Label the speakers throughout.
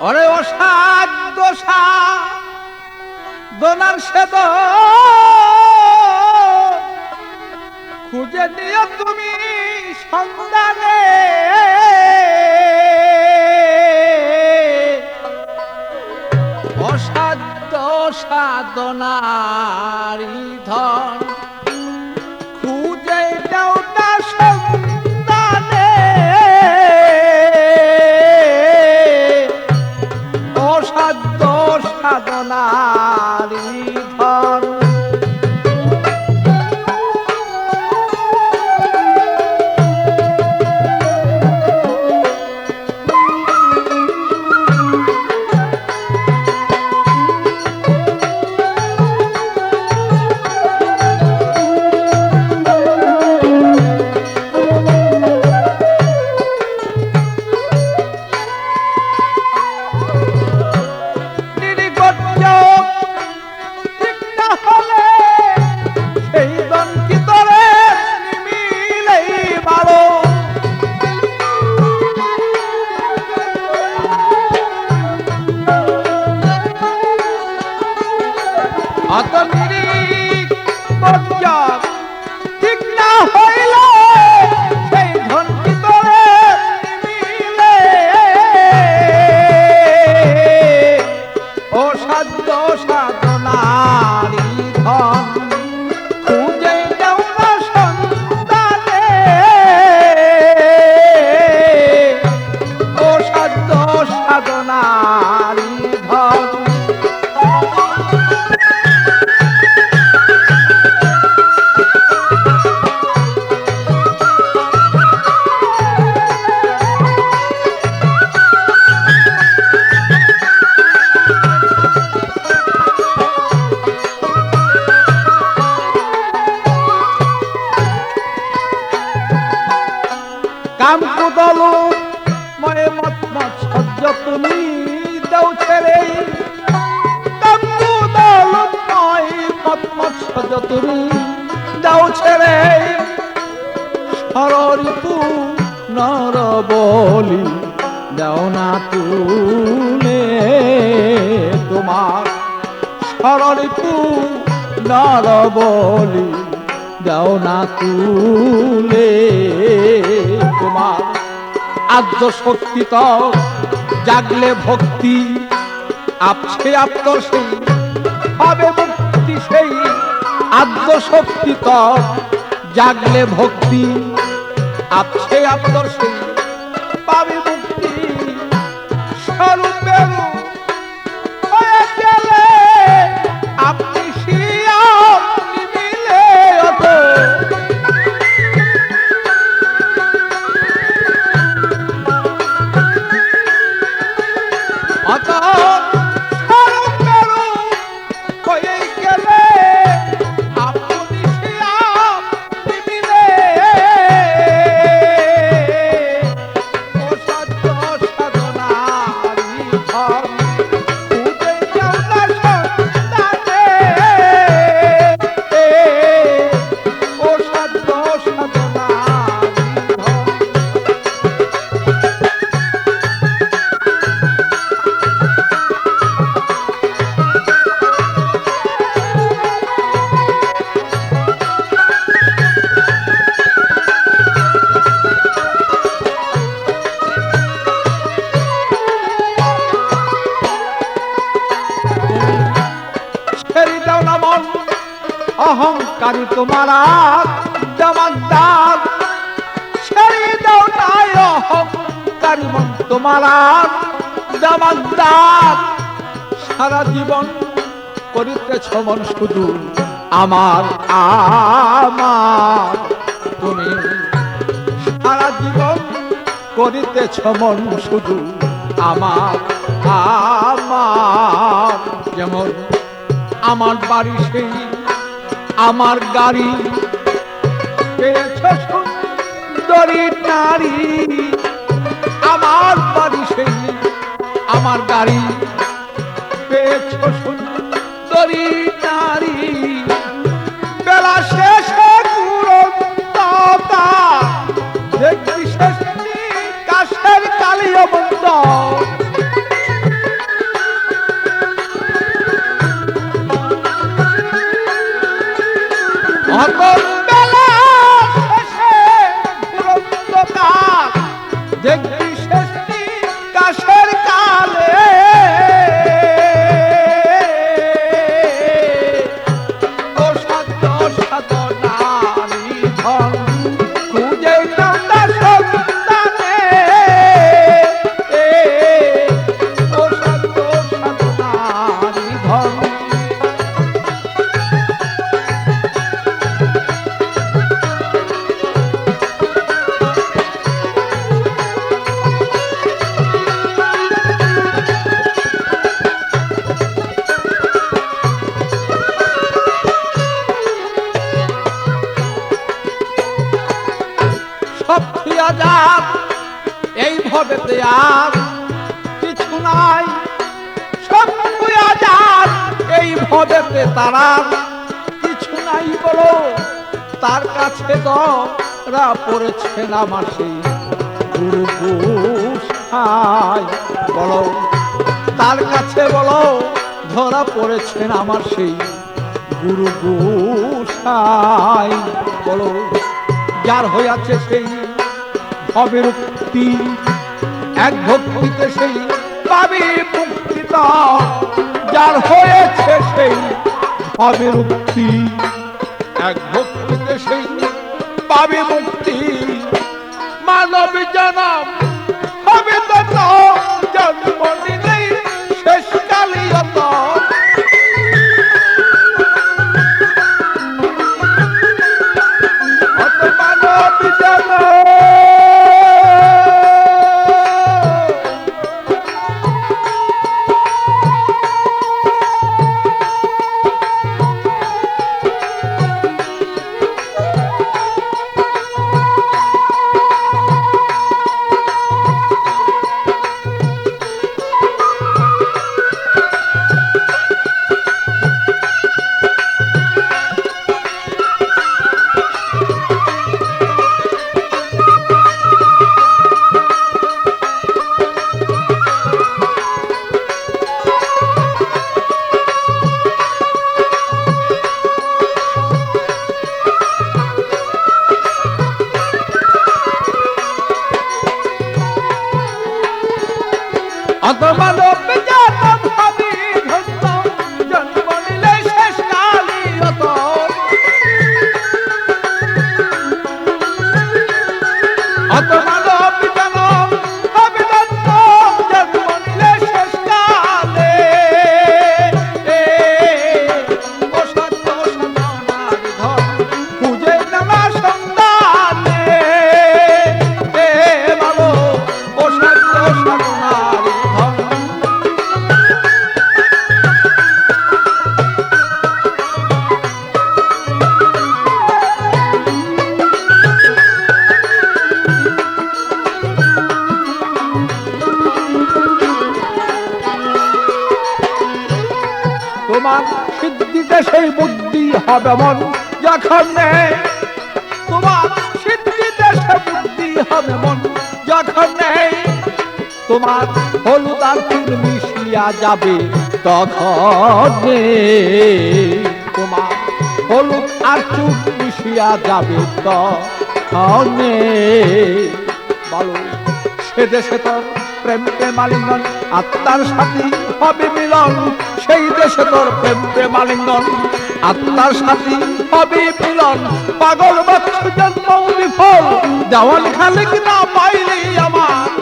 Speaker 1: অরে অসাধ্য দোনার সেদ। খুঁজে নিও তুমি সন্ধানে। অসাধ্য সাধনা। সাধনারি দাও ছেড়ে। সরিপু নর বলি দাও না তুলে তোমার। সররিপু নর বলি দাও না তুলে তোমার। আদ্য শক্তি তো জাগলে ভক্তি, আপসে আপ্তর সেই হবে মুক্তি সেই আদ্য তর জাগলে ভক্তি আছে সেই পাবে তোমার জমাদার ছেড়ে দাও না অহংকারী মন তোমার জমাদার সারা জীবন করিতেছ মন শুধু আমার আমার। তুমি সারা জীবন করিতেছ মন শুধু আমার আমার। যেমন আমার বাড়ি সেই আমার গাড়ি পেয়েছ সুন্দরী নারী। আমার বাড়ি সেই আমার গাড়ি পেয়েছ সুন্দরী নারী। এই ভবেতে আর কিছু নাই। সব এই ভবেতে তারা কিছু নাই বলো। তার কাছে দরা সেই গুরু গোসাই, বলো। তার কাছে বলো, ধরা পড়েছেন আমার সেই গুরু গোসাই, বলো। যার হইয়াছে সেই ভবের উক্তি এক ভক্তিতে সেই পাবে মুক্তি যার হয়েছে সেই পাবে মুক্তি। এক ভক্তিতে সেই পাবে মুক্তি, মানব জনম জাতম সেই বুদ্ধি হবে মন। যখন তোমার সিদ্ধিতে সে বুদ্ধি হবে মন, যখন তোমার হলুদ আর মিশিয়া যাবে, তখন তোমার হলুদ আর চুল মিশিয়া যাবে, তখন। বলো, সে দেশে তোর প্রেম মালিঙ্গন আত্মার সাথী হবে মিলন। সেই দেশে তোর প্রেম মালিঙ্গন আত্মার সাথী হবে মিলন। পাগল বাচ্চা জন্ম বিফল দেওয়াল খালিক না পাইলি আমার।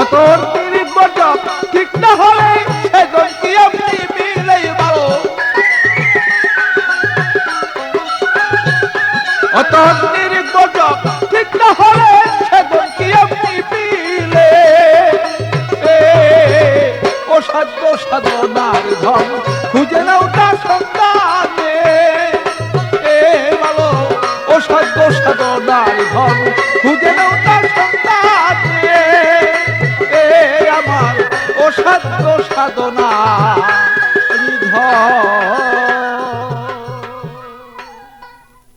Speaker 1: অতর তিরিশ বছর ঠিক না হলে সেজন কি এমনি মিলেই ভালো? অতর তিরিশ বছর ঠিক না হলে সেজন কি এমনি মিলে? ও সাধ্য সাধনার ধন খুঁজে নাও তার সন্তানে। ও সাধ্য সাধনার ধন সন্তানে